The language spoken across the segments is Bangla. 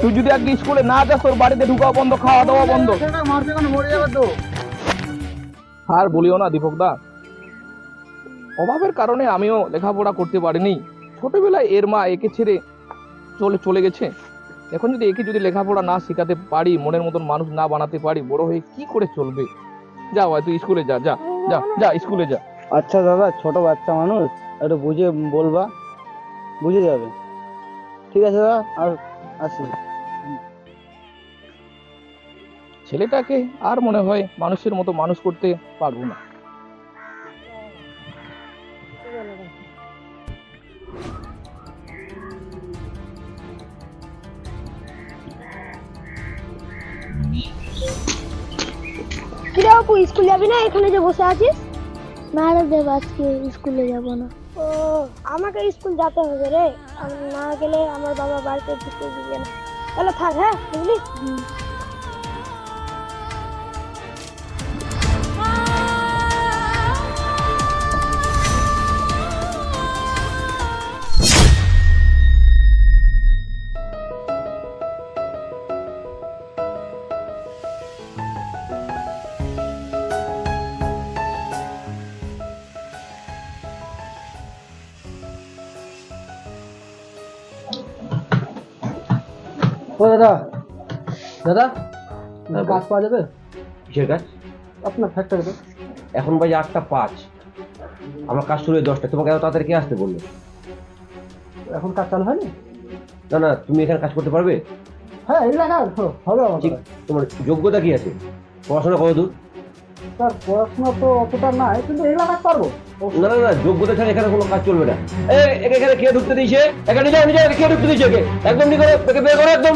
তুই যদি আজকে স্কুলে না যাস, তোর বাড়িতে ঢুকা বন্ধ, খাওয়া দাওয়া বন্ধ। আর বলিও না, দীপক দা। অভাবের কারণে আমিও লেখাপড়া করতে পারিনি। ছোটবেলায় এর মা একে ছেড়ে চলে চলে গেছে। এখন যদি একে যদি লেখাপড়া না শেখাতে পারি, মনের মতন মানুষ না বানাতে পারি, বড় হয়ে কি করে চলবে? যা, ভাই, তুই স্কুলে যা যা যা যা, স্কুলে যা। আচ্ছা দাদা, ছোট বাচ্চা মানুষ, একটু বুঝে বলবা। বুঝে যাবে। ঠিক আছে দাদা আর আসি। ছেলেটাকে আর মনে হয় মানুষের মতো মানুষ করতে পারব না। কিরে আপু স্কুল যাবি না? এখানে যে বসে আছিস? না রে দেব আজকে স্কুলে যাব না। ও, আমাকে স্কুল যেতে হবে রে। না গেলে আমার বাবা বাড়িতে ঢুকতে দিবে না। তাহলে থাক হ্যাঁ বুঝলি? ও দাদা দাদা কাজ পাওয়া যাবে? কিসের কাজ? আপনার ফ্যাক্টরিতে এখন বাজে আটটা পাঁচ। আমার কাজ শুরু হয় দশটা। তোমাকে এত তাড়াতাড়ি কে আসতে বলল? এখন কাজ চালু হয়নি? না না তুমি এখানে কাজ করতে পারবে? হ্যাঁ এই লাগা হবে আমার ঠিক তোমার যোগ্যতা কি আছে? পড়াশোনা কত দূর স্যার পড়াশোনা তো অতটা নাই কিন্তু এই কাজ পারব। না না না যোগ্যতা ছাড়া এখানে কোনো কাজ চলবে না। এ একে এখানে কে ঢুকতে দিয়েছে? এখানে নিজে নিজে কে ঢুকতে দিয়েছে একে একদম নি করে একে বের করো একদম।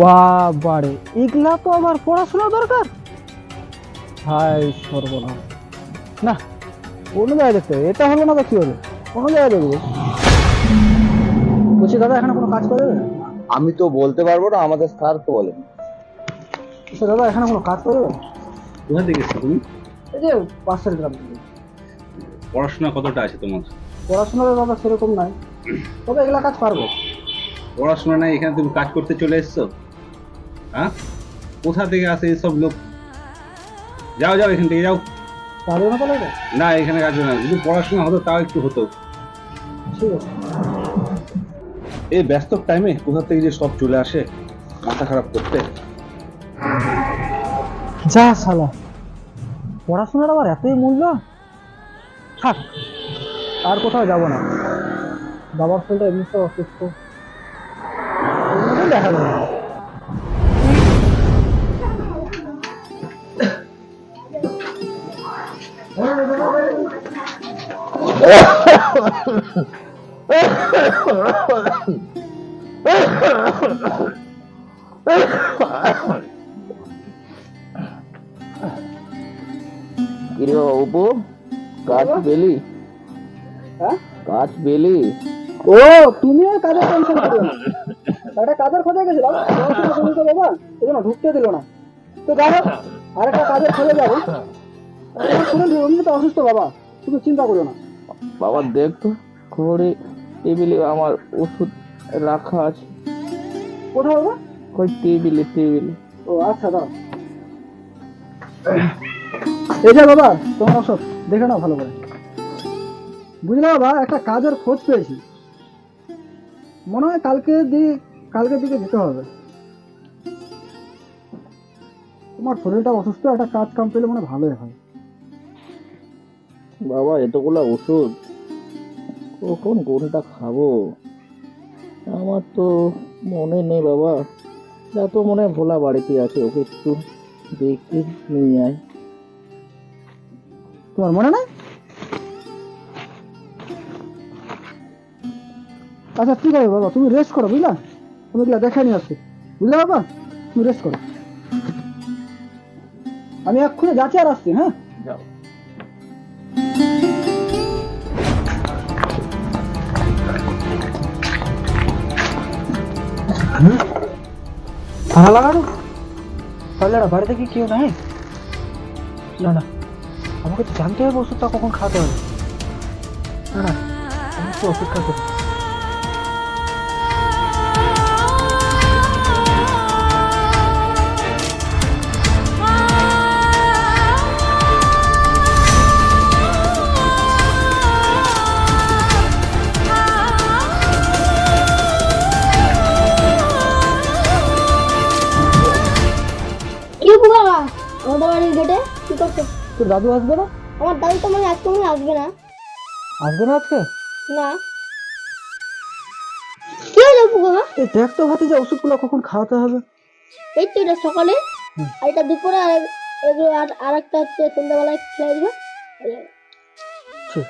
বাবারে এগুলা তো আমার পড়াশোনা দরকার? হাই সর্বনাশ। না অন্য জায়গায় দেখতে হবে। এটা হলো না তো কি হলো অন্য জায়গায় দেখব। বলছি দাদা এখানে কোনো কাজ করে আমি তো বলতে পারব না আমাদের স্যার তো বলেন। বলছি, দাদা এখানে কোনো কাজ করে? দেবে কোথা থেকে এসছো তুমি? এই যে পাশের গ্রাম থেকে। পড়াশোনা কতটা আছে তোমার? পড়াশোনার দাদা সেরকম নাই। তবে এগুলা কাজ পারব। পড়াশোনা নাই এখানে তুমি কাজ করতে চলে এসছো? হ্যাঁ? কোথা থেকে আসে এইসব লোক? যাও যাও এখান থেকে যাও। পারবে না তাহলে না এখানে কাজ না। যদি পড়াশোনা হতো তাও একটু হতো। ঠিক আছে। এই ব্যস্ত টাইমে কোথা থেকে যে সব চলে আসে মাথা খারাপ করতে? যা শালা। পড়াশোনার আবার এতই মূল্য? থাক, আর কোথাও যাব না। বাবার শরীরটা এমনি তো অসুস্থ দেখা যাবে না। কিরে উপু কাজ পেলি? হ্যাঁ? কাজ পেলি? ও তুমি আর কাজের টেনশন করো না। একটা কাজের খোঁজে গেছিলাম বাবা। এই জন্য ঢুকতে দিল না। তো কাজের খোঁজে যাব। শুনে তো অসুস্থ বাবা। তুমি চিন্তা করো না। বাবা দেখ তো ঘরে টেবিলে আমার ওষুধ রাখা আছে। কোথাও বাবা? ওই টেবিলে টেবিলে। ও আচ্ছা দাও এই যে বাবা, তোমার ওষুধ দেখে নাও ভালো করে। বুঝলে বাবা, একটা কাজের খোঁজ পেয়েছি। মনে হয় কালকে দিয়ে কালকের দিকে যেতে হবে। তোমার শরীরটা অসুস্থ, একটা কাজ কাম পেলে মনে ভালোই হয়। বাবা, এতগুলা ওষুধ, কখন কোনটা খাব? আমার তো মনে নেই বাবা। যা তো মনে ভোলা বাড়িতে আছে, ওকে একটু দেখে নিয়ে আয়। তোমার মনে নাই? আচ্ছা ঠিক আছে বাবা তুমি রেস্ট করো বুঝলা? তুমি এগুলা দেখে নিয়ে আসছি বুঝলে বাবা? তুমি রেস্ট করো। আমি এক্ষুনি যাচ্ছি আর আসছি হ্যাঁ? যাও। ভালো লাগানো? তাহলে বাড়িতে কি কেউ নাই? না না। আমাকে তো জানতে হবে ওষুধটা কখন খাওয়াতে হবে। না না আমি একটু অপেক্ষা করি। বাবা? আমাদের বাড়ির গেটে তোর দাদু আসবে না? আমার দাদু তো মানে আজকে মনে আসবে না। আসবে না আজকে? না। কি হলো অপু এই দেখ তো হাতে যে ওষুধগুলো কখন খাওয়াতে হবে। এই তো এটা সকালে। আর এটা দুপুরে আর এগুলো আর আর একটা হচ্ছে সন্ধ্যাবেলায় খেয়ে দিবে ঠিক।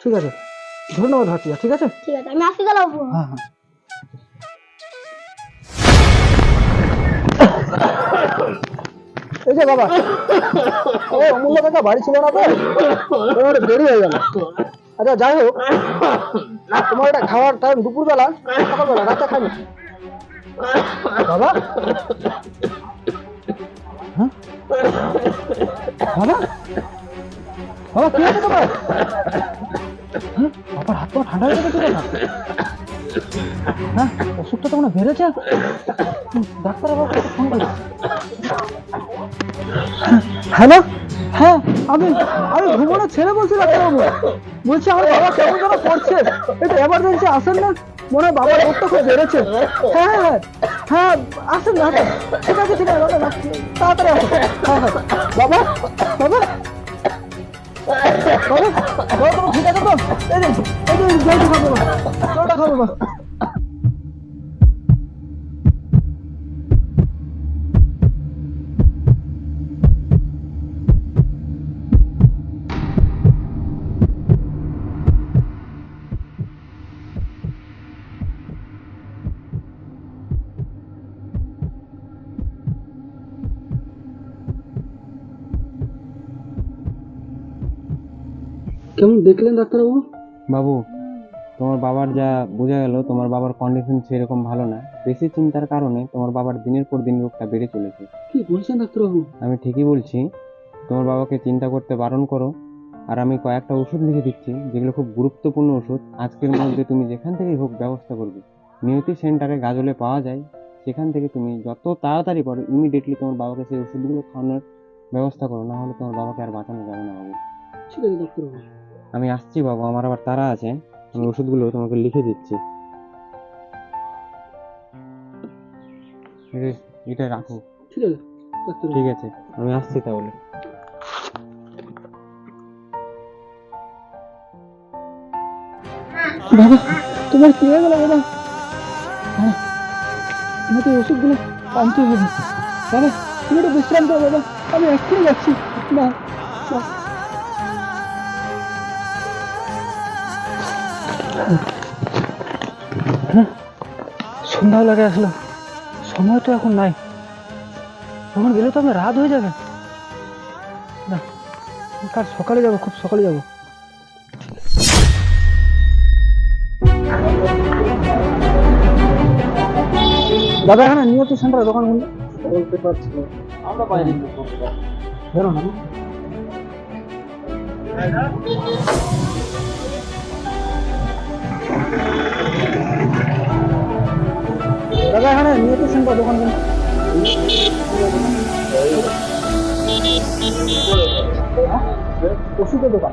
ঠিক আছে। ধন্যবাদ হাতিয়া ঠিক আছে? ঠিক আছে আমি আসতে গেলাম হ্যাঁ হ্যাঁ। এই যে বাবা। ও, অমূল্য কাকা, বাড়ি ছিল না তো? দেরি হয়ে গেল। আচ্ছা যাই হোক, তোমার এটা খাওয়ার টাইম দুপুরবেলা, সকালবেলা রাতে বাবা? হ্যাঁ? বাবা? বাবা, কি তোমার? হ্যাঁ? বাবার হাত ঠান্ডা হয়ে গেছে না হ্যাঁ? ওষুধটা তো বেড়েছে। ডাক্তার বাবুকে ফোন হ্যালো হ্যাঁ আমি আমি ঘুমানো ছেড়ে বলছি ডাক্তারবাবু বলছি আমার বাবা কেমন যেন করছে একটু এমার্জেন্সি আসেন না মনে হয় বাবার রোগটা খুব বেড়েছে হ্যাঁ হ্যাঁ হ্যাঁ আসেন না ঠিক আছে ঠিক আছে তাড়াতাড়ি আসুন হ্যাঁ হ্যাঁ বাবা বাবা বাবা বাবা ঠিক আছে তো এই যে এই যে জলটা খাব বাবা জলটা খাব বাবা কেমন দেখলেন ডাক্তারবাবু? বাবু তোমার বাবার যা বোঝা গেল তোমার বাবার কন্ডিশন সেরকম ভালো না। বেশি চিন্তার কারণে তোমার বাবার দিনের পর দিন রোগটা বেড়ে চলেছে। কি বলছেন ডাক্তারবাবু? আমি ঠিকই বলছি। তোমার বাবাকে চিন্তা করতে বারণ করো। আর আমি কয়েকটা ওষুধ লিখে দিচ্ছি যেগুলো খুব গুরুত্বপূর্ণ ওষুধ। আজকের মধ্যে তুমি যেখান থেকেই হোক ব্যবস্থা করবে। নিয়তি সেন্টারে গাজলে পাওয়া যায়। সেখান থেকে তুমি যত তাড়াতাড়ি পারো ইমিডিয়েটলি তোমার বাবাকে সেই ওষুধগুলো খাওয়ানোর ব্যবস্থা করো। না হলে তোমার বাবাকে আর বাঁচানো যাবে না বাবু। ঠিক আছে ডাক্তারবাবু। আমি আসছি বাবু আমার আবার তারা আছে। আমি ওষুধগুলো তোমাকে লিখে দিচ্ছি। এটা- রাখো। ঠিক আছে আমি আসছি তাহলে। বাবা তোমার কি হয়ে গেল বাবা? আমাকে ওষুধগুলো আনতে হবে বাবা তুমি একটু বিশ্রাম করো বাবা আমি এক্ষুনি যাচ্ছি। না হ্যাঁ, সন্ধ্যা লাগে আসলো সময় তো এখন নাই। তখন গেলে তো আমি রাত হয়ে যাবে। না কাল সকালে যাব খুব সকালে যাব। দাদা এখানে নিয়ত সেন্টার দোকান বলতে পারছি আমরা বাইরে না? দাদা এখানে নিয়ত সেন্টার দোকান খুললো ওষুধের দোকান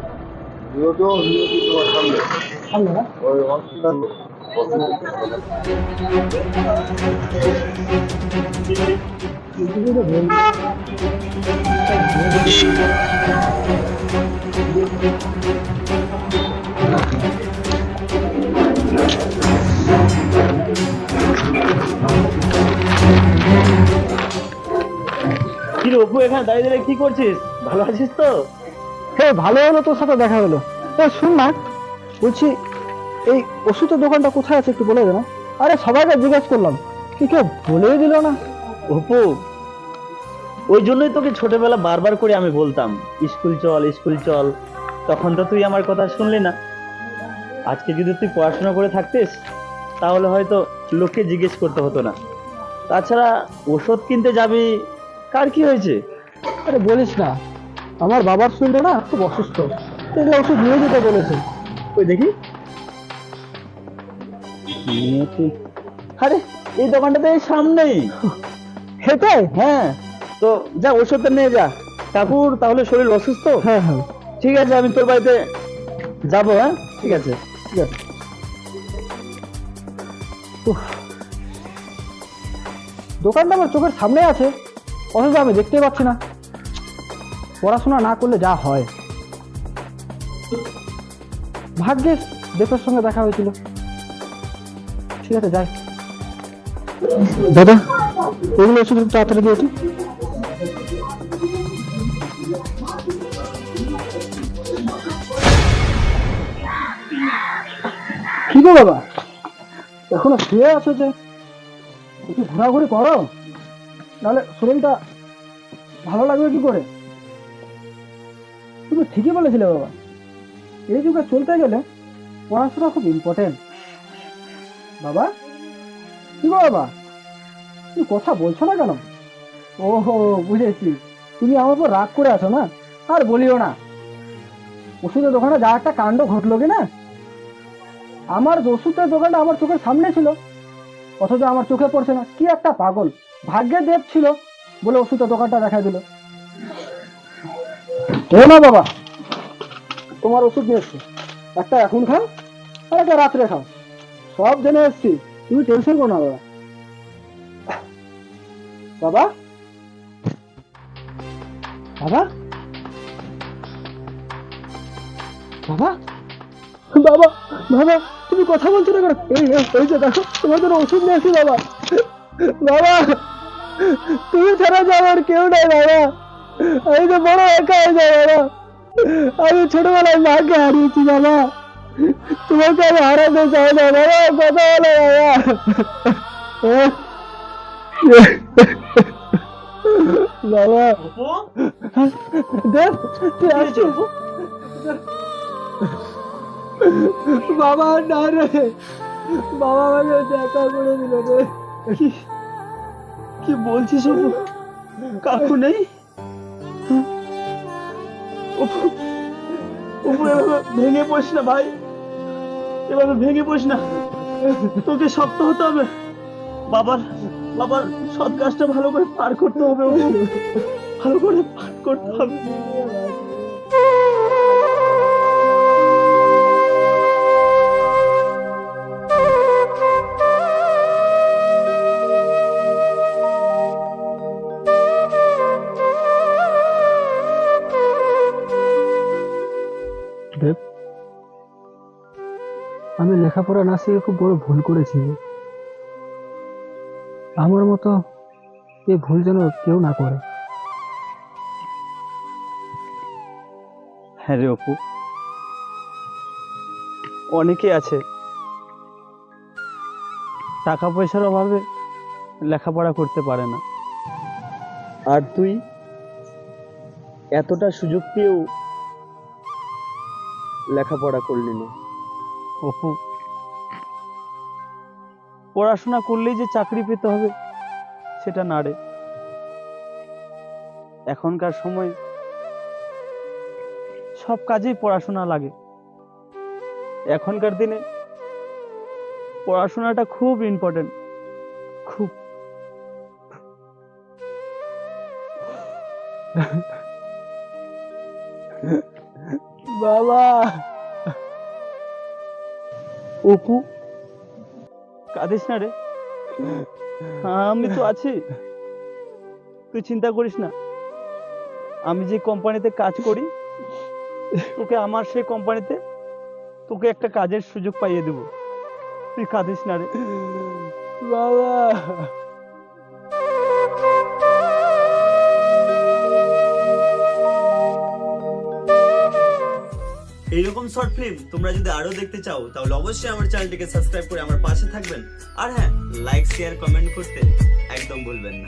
সামনে না কি রে অপু এখানে দাঁড়িয়ে দাঁড়িয়ে কি করছিস? ভালো আছিস তো? হে ভালো হলো তোর সাথে দেখা হলো। শুন না বলছি এই ওষুধের দোকানটা কোথায় আছে একটু বলে দে না আরে সবাইকে জিজ্ঞেস করলাম কি কেউ বলেই দিল না? অপু ওই জন্যই তোকে ছোটবেলা বারবার করে আমি বলতাম স্কুল চল স্কুল চল। তখন তো তুই আমার কথা শুনলি না। আজকে যদি তুই পড়াশোনা করে থাকতিস তাহলে হয়তো লোককে জিজ্ঞেস করতে হতো না। তাছাড়া ওষুধ কিনতে যাবি কার কি হয়েছে? আরে বলিস না। আমার বাবার শরীরটা না খুব অসুস্থ। ওষুধ নিয়ে যেতে বলেছে। ওই দেখি। আরে এই দোকানটাতে এই সামনেই। হেঁটে? হ্যাঁ। তো যা ওষুধটা নিয়ে যা। কাকুর তাহলে শরীর অসুস্থ? হ্যাঁ হ্যাঁ। ঠিক আছে আমি তোর বাড়িতে যাব হ্যাঁ? ঠিক আছে। ঠিক আছে। দোকানটা আমার চোখের সামনে আছে। অথচ আমি দেখতে পাচ্ছি না। পড়াশোনা না করলে যা হয়। ভাগ্যে দেবের সঙ্গে দেখা হয়েছিল। ঠিক আছে, যাই। দাদা, এগুলো ওষুধ তাড়াতাড়ি দিয়েছি কি গো বাবা? এখনও শুয়ে আছো যে? একটু ঘোরাঘুরি করো। নাহলে শরীরটা ভালো লাগবে কি করে? তুমি ঠিকই বলেছিলে বাবা। এই যুগে চলতে গেলে পড়াশোনা খুব ইম্পর্টেন্ট বাবা? কি বাবা? তুমি কথা বলছো না কেন? ওহো, বুঝেছি। তুমি আমার উপর রাগ করে আছো না? আর বলিও না। ওষুধের দোকানে যা একটা কাণ্ড ঘটলো কি না? আমার ওষুধের দোকানটা আমার চোখের সামনে ছিল। অথচ আমার চোখে পড়ছে না। কি একটা পাগল। ভাগ্যে দেব ছিল বলে ওষুধের দোকানটা দেখা দিল। না বাবা, তোমার ওষুধ নিয়ে এসছি। একটা এখন খাও, আর একটা রাত্রে খাও। সব জেনে এসছি, তুমি টেনশন করো না বাবা। বাবা? বাবা? বাবা? বাবা বাবা, তুমি কথা বলছো না কেন? এই যে দেখো তোমার জন্য ওষুধ নিয়ে এসেছি বাবা। বাবা! তুমি ছাড়া যে আমার কেউ নাই বাবা। আমি তো বড় একা হয়ে যাই বাবা। আমি ছোটবেলায় মাকে হারিয়েছি বাবা। তোমাকে আমি হারাতে চাই না বাবা। কথা বলো বাবা। বাবা। দেখ তুই বাবা না রে। বাবা আমাকে দেখা করে দিল রে কি বলছিস অপু? কাকু নেই? ভেঙে পড়িস না ভাই। এভাবে ভেঙে পড়িস না। তোকে শক্ত হতে হবে। বাবার বাবার সৎ কাজটা ভালো করে পার করতে হবে ভালো করে পার করতে হবে। লেখাপড়া না শিখে খুব বড় ভুল করেছি। আমার মতো এই ভুল যেন কেউ না করে। হ্যাঁ রে অপু। অনেকে আছে। টাকা পয়সার অভাবে লেখাপড়া করতে পারে না। আর তুই এতটা সুযোগ পেয়েও লেখাপড়া করলি না। অপু পড়াশোনা করলেই যে চাকরি পেতে হবে, সেটা না রে। এখনকার সময় সব কাজেই পড়াশোনা লাগে। এখনকার দিনে পড়াশোনাটা খুব ইম্পর্টেন্ট খুব। বাবা! অপু কাঁদিস না রে। আমি তো আছি। তুই চিন্তা করিস না। আমি যে কোম্পানিতে কাজ করি, তোকে আমার সেই কোম্পানিতে তোকে একটা কাজের সুযোগ পাইয়ে দেব। তুই কাঁদিস না রে। বাবা! এইরকম শর্ট ফিল্ম তোমরা যদি আরও দেখতে চাও, তাহলে অবশ্যই আমার চ্যানেলটিকে সাবস্ক্রাইব করে আমার পাশে থাকবেন। আর হ্যাঁ লাইক শেয়ার কমেন্ট করতে একদম ভুলবেন না।